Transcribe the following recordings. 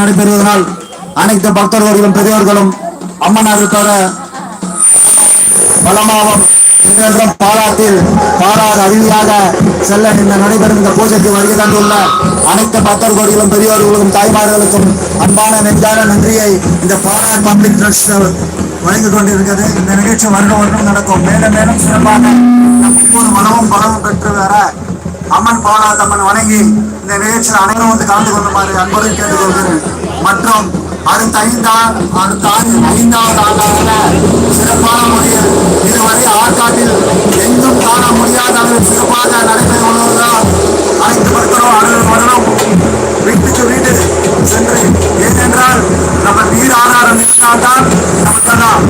நடைபெறுவதனால் அனைத்து பக்தர்களும் பெரியவர்களும் அம்மனாருக்காக பலமாவும் என்றென்றும் பாராட்டில் பாராத அருவியாக செல்ல இந்த நடைபெறும் இந்த பூஜைக்கு வருகை தந்துள்ள அனைத்து பக்தர்களும் பெரியவர்களுக்கும் தாய்மார்களுக்கும் அன்பான நெஞ்சான நன்றியை இந்த பாராட் பப்ளிக் ட்ரஸ்ட் வழங்கிக் கொண்டிருக்கிறது. இந்த நிகழ்ச்சி வருடம் வருடம் நடக்கும். மேலும் மேலும் சிறப்பாக ஒவ்வொரு மனமும் பலமும் பெற்று வர அம்மன் பாலா தம்மன் வணங்கி இந்த நிகழ்ச்சியில் அனைவரும் வந்து கலந்து கொள்ளுமாறு அன்புடன் கேட்டுக்கொள்கிறேன். மற்றும் அடுத்த ஐந்தா அடுத்த ஆண்டு ஐந்தாவது ஆண்டாக சிறப்பான முறையில் இதுவரை ஆற்காட்டில் எங்கும் காண முடியாத அளவில் சிறப்பாக நடைபெற உள்ளதுதான் அனைத்து மக்களும் அனைவரும் வரணும் வீட்டுக்கு வீடு சென்று ஏனென்றால் நம்ம நீர் ஆதாரம் இருந்தால்தான்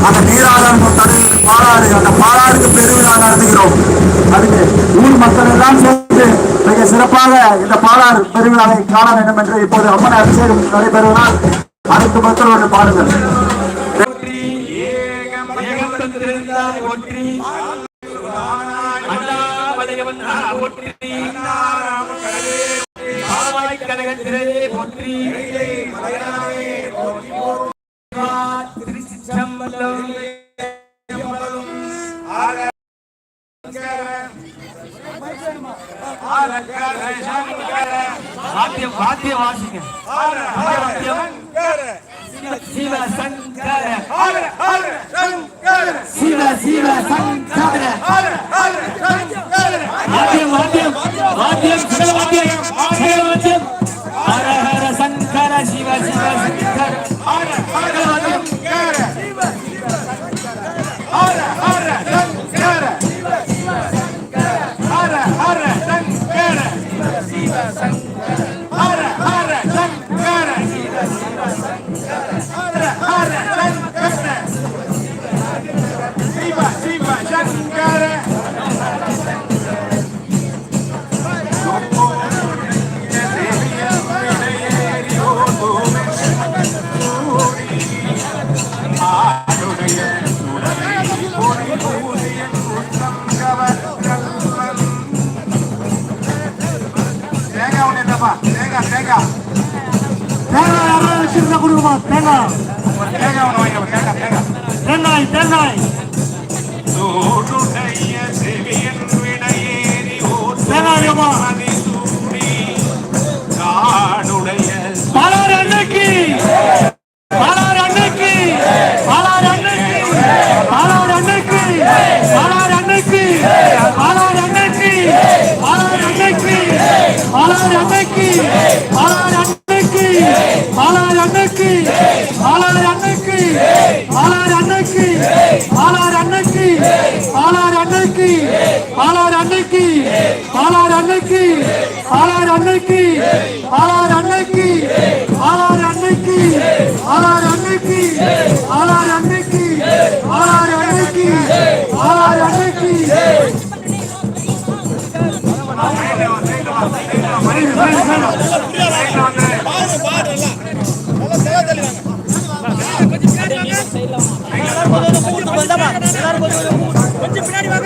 அந்த நீராதாரம் தடைகளுக்கு பாலாறு அந்த பாலாறுக்கு பெருவிழா நடத்துகிறோம் அதுக்கு ஊர் மக்கள் எல்லாம் சேர்ந்து மிக சிறப்பாக இந்த பாலாறு பெருவிழாவை காண வேண்டும் என்று இப்போது அம்மன் அபிஷேகம் நடைபெறுவதால் அனைத்து மக்களோடு பாடுங்கள் ஒற்றி शिव शंकर हर हर शंकर शिव शिव शंकर हर हर शंकर वाद्यम वाद्यम वाद्यम छड़ वाद्यम छड़ वाद्यम हर हर शंकर शिव शिव शंकर हर हर वाद्यम Come on. 这不让你玩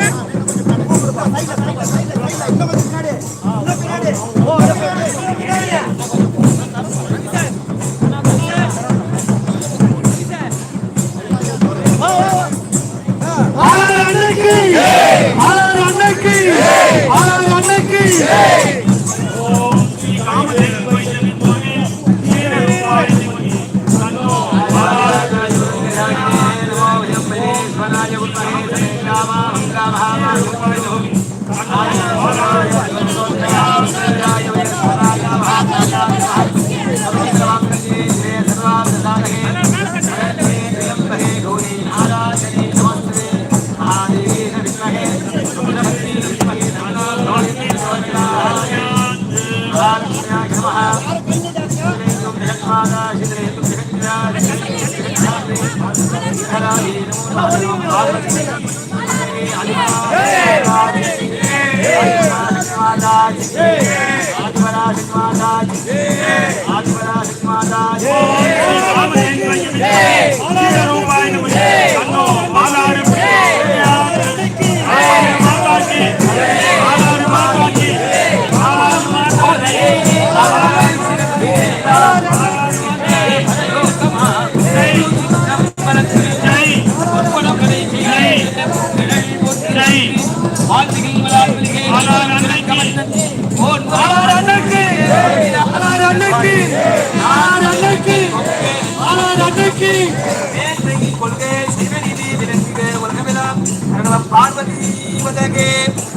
ఆదిపరాశక్మాదాయ ఆదిపరాశక్మాదాయ Kubatake.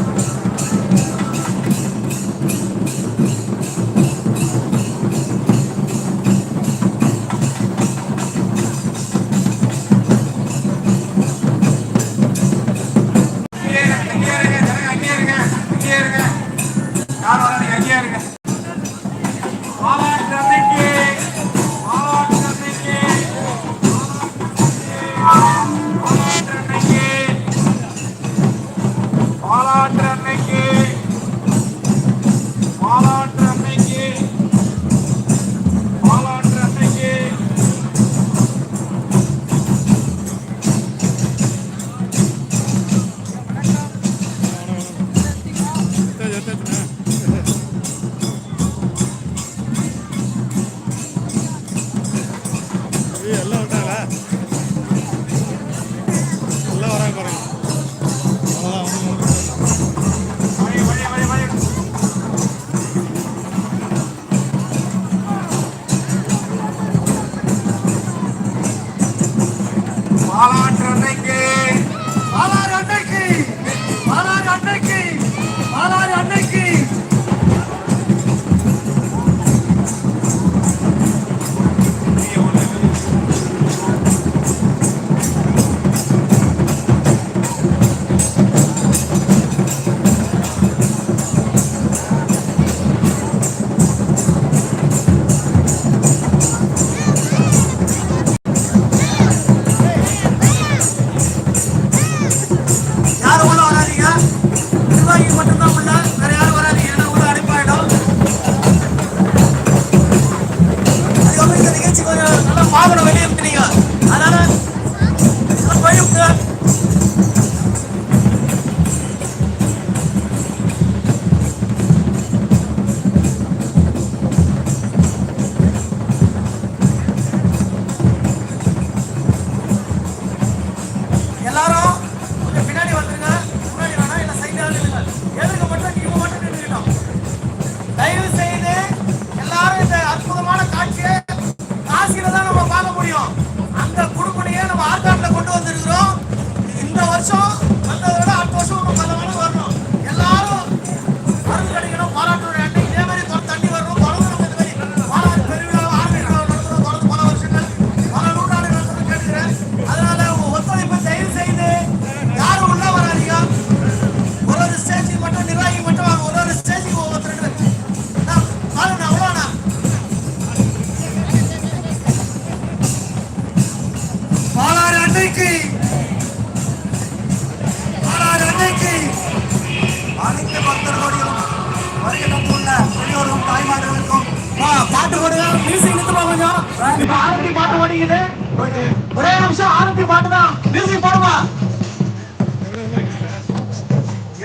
ஆரத்தி ஒரே நிமிஷம் ஆரம்பி பாட்டுதான் மியூசிக் போடுமா?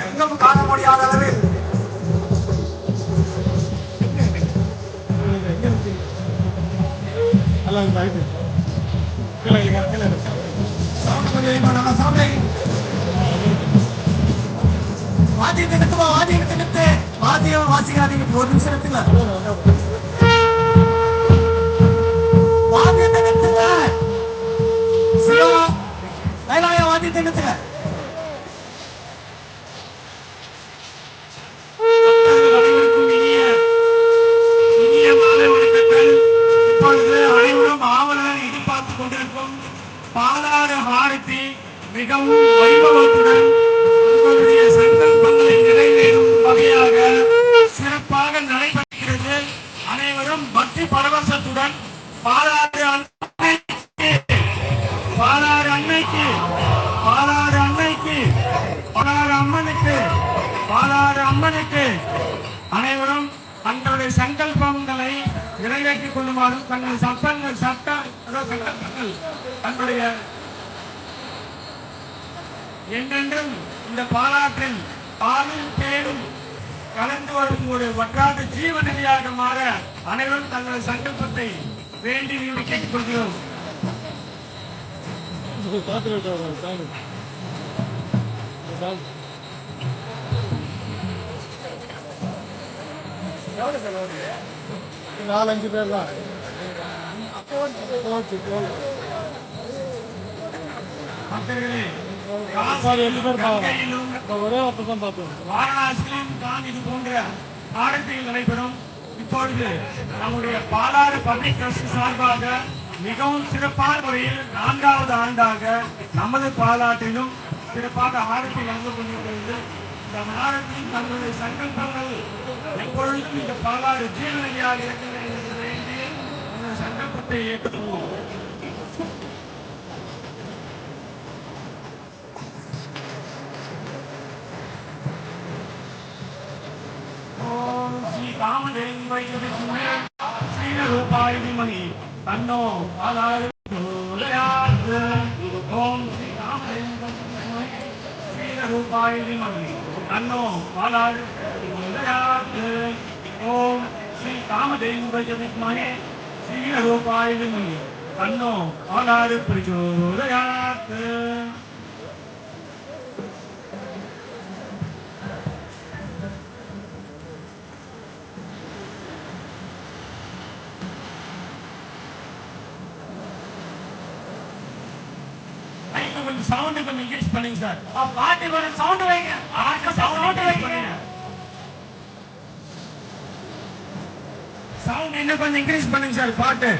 எங்கும் காண முடியாத அளவில். கொஞ்சம் வாத்தியத்தை நிறுத்துமா? வாத்தியத்தை நிறுத்து. வாத்தியம் வாசிக்காதீங்க. ஒரு நிமிஷம் நிறுத்துங்க. வாத்தியத்தை அனைவரும் ஆவலுடன் எதிர்பார்த்துக் கொண்டிருக்கும் பாலாறு ஹாரதி மிகவும் வைபவத்துடன் உங்களுடைய சங்கல்பங்களை நிறைவேறும் வகையாக சிறப்பாக நடைபெறுகிறது. அனைவரும் பக்தி பரவசத்துடன் பாலாறு பாலாறு அம்மனுக்கு அனைவரும் தங்களுடைய சங்கல்பங்களை நிறைவேற்றிக் கொள்ளுமாறும் தங்கள் சட்டங்கள் சட்ட சங்கல்பங்கள் தங்களுடைய என்றென்றும் இந்த பாலாற்றில் பாலும் தேனும் கலந்து வரும் ஒரு வற்றாத ஜீவ நிலையாக மாற அனைவரும் தங்கள் சங்கல்பத்தை வேண்டி விரும்பி கேட்டுக்கொள்கிறோம் பார்த்து இருக்காங்க, சாமி. இந்த சாமி. நாலு அஞ்சு பேர் தான் சாரி, எட்டு பேர் இந்த ஒரே ஒருத்தர் தான் பார்த்தோம் வாரணாசியிலும் தான் இது போன்ற ஆரத்திகள் நடைபெறும் இப்பொழுது நம்முடைய பாலாறு பப்ளிக் ட்ரஸ்ட் சார்பாக மிகவும் சிறப்பான முறையில் நான்காவது ஆண்டாக நமது பாலாற்றிலும் சிறப்பாக ஆரத்தி நடந்து கொண்டிருக்கிறது. இந்த ஆரத்தின் தங்களுடைய சங்கல்பங்கள் எப்பொழுதும் இந்த பாலாறு ஜீவநதியாக இருக்க என்று வேண்டி ஓம் ஸ்ரீ காமதேவை ஸ்ரீரூபாய விமகி தன்னோ பாலாறு ஓம் ஸ்ரீ காமதேவை ஸ்ரீரூபாய விமகி தன்னோ பாலாறு பிரச்சோதயாத். ஓம் ஸ்ரீ காமதேவை வித்மஹே ஸ்ரீரூபாய விமகி அன்னோ ஆனாரு பிரச்சோதயாத்து சவுண்டு கொஞ்சம் இன்க்ரீஸ் பண்ணுங்க சார். பாட்டு கொஞ்சம் சவுண்டு வைங்க. சவுண்டு வைங்க. சவுண்ட் இன்னும் கொஞ்சம் இன்க்ரீஸ் பண்ணுங்க சார் பாட்டு.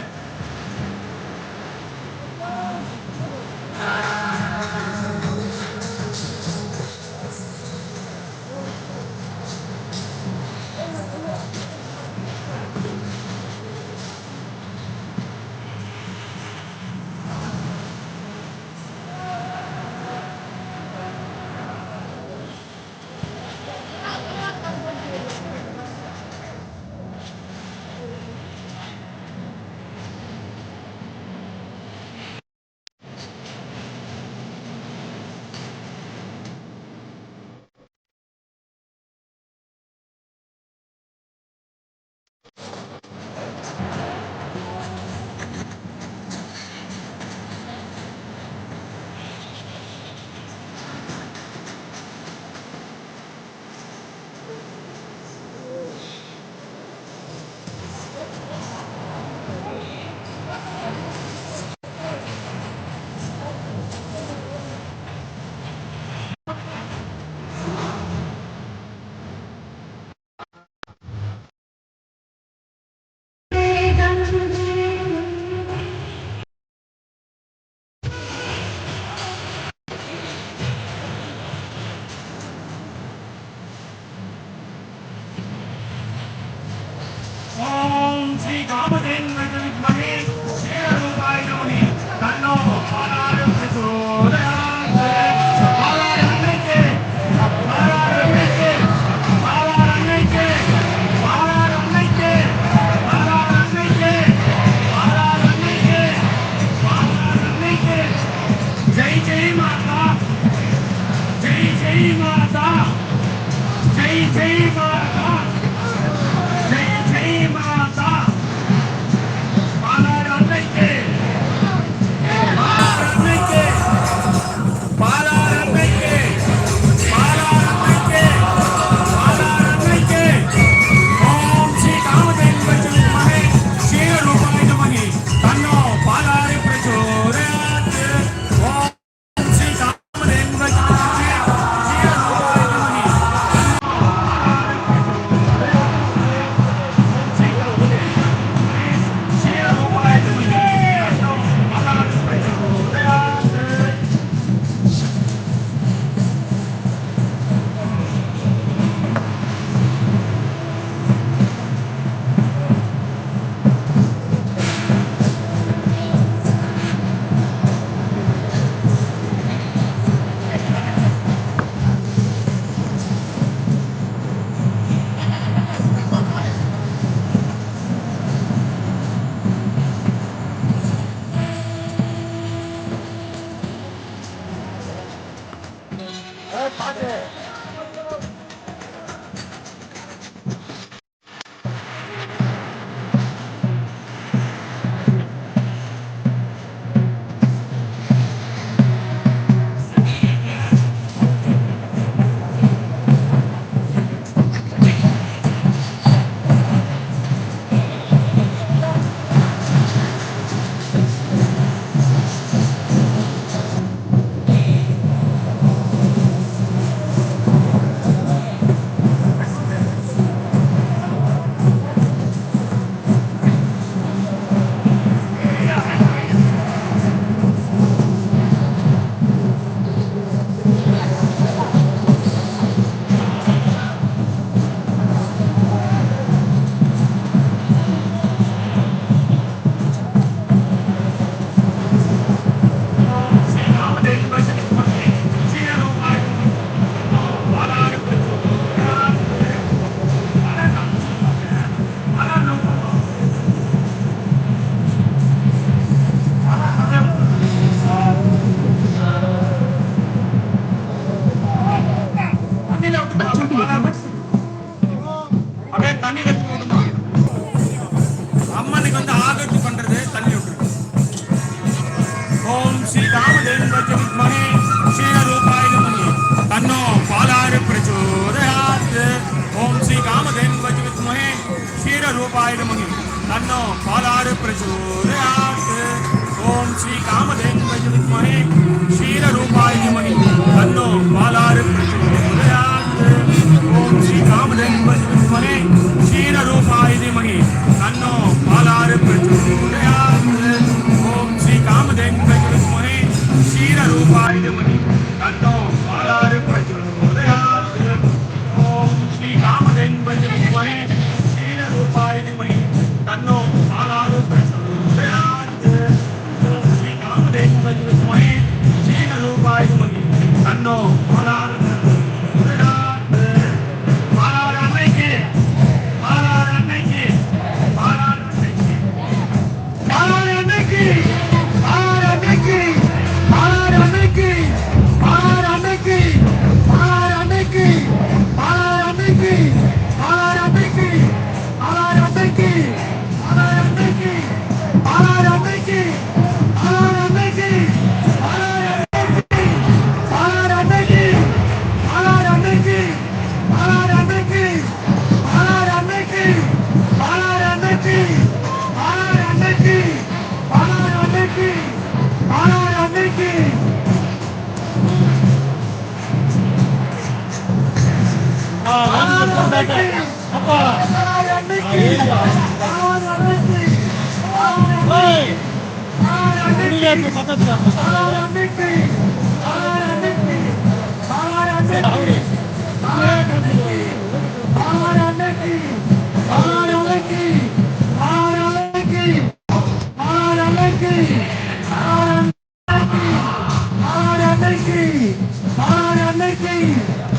அன்னைக்கு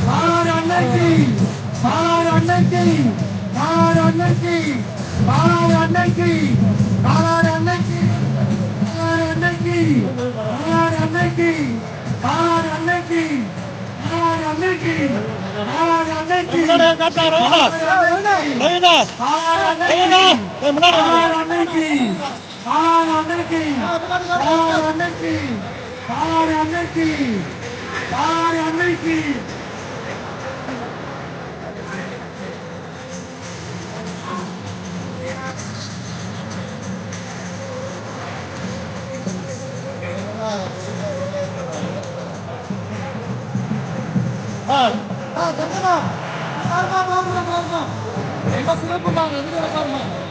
பாலாறு அன்னைக்கு பாலாறு அன்னைக்கு பாலாறு அன்னைக்கு பாலாறு அன்னைக்கு பாலாறு அன்னைக்கு பாலாறு அன்னைக்கு பாலாறு அன்னைக்கு பாலாறு அன்னைக்கு பாலாறு அன்னைக்கு பாலாறு அன்னைக்கு பாலாறு அன்னைக்கு பாலாறு அன்னைக்கு Palar Para Mickey! on, come on, come on, come on, come on, come on.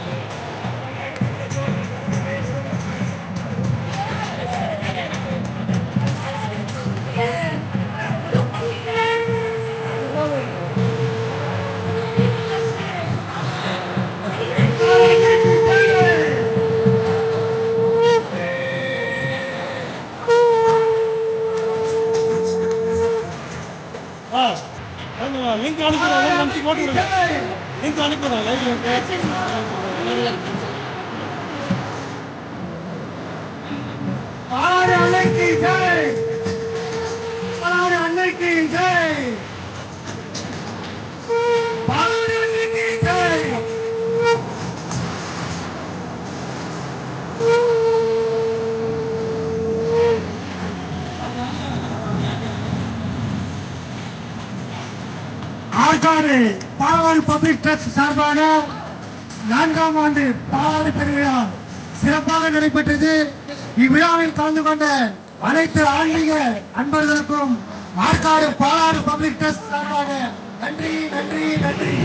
Link அனுப்புறேன் நம்பி போட்டு விடுங்க. லிங்க் அனுப்புறேன் லைவ் லிங்க் பாலாறு அன்னைக்கு ஜெய். பாலாறு அன்னைக்கு ஜெய். ஆற்காடு பாலாறு பப்ளிக் ட்ரஸ்ட் சார்பாக நான்காம் ஆண்டு பாலாறு பெருவிழா சிறப்பாக நடைபெற்றது. இவ்விழாவில் கலந்து கொண்ட அனைத்து ஆன்மீக அன்பர்களுக்கும் ஆற்காடு பாலாறு பப்ளிக் ட்ரஸ்ட் சார்பாக நன்றி நன்றி நன்றி.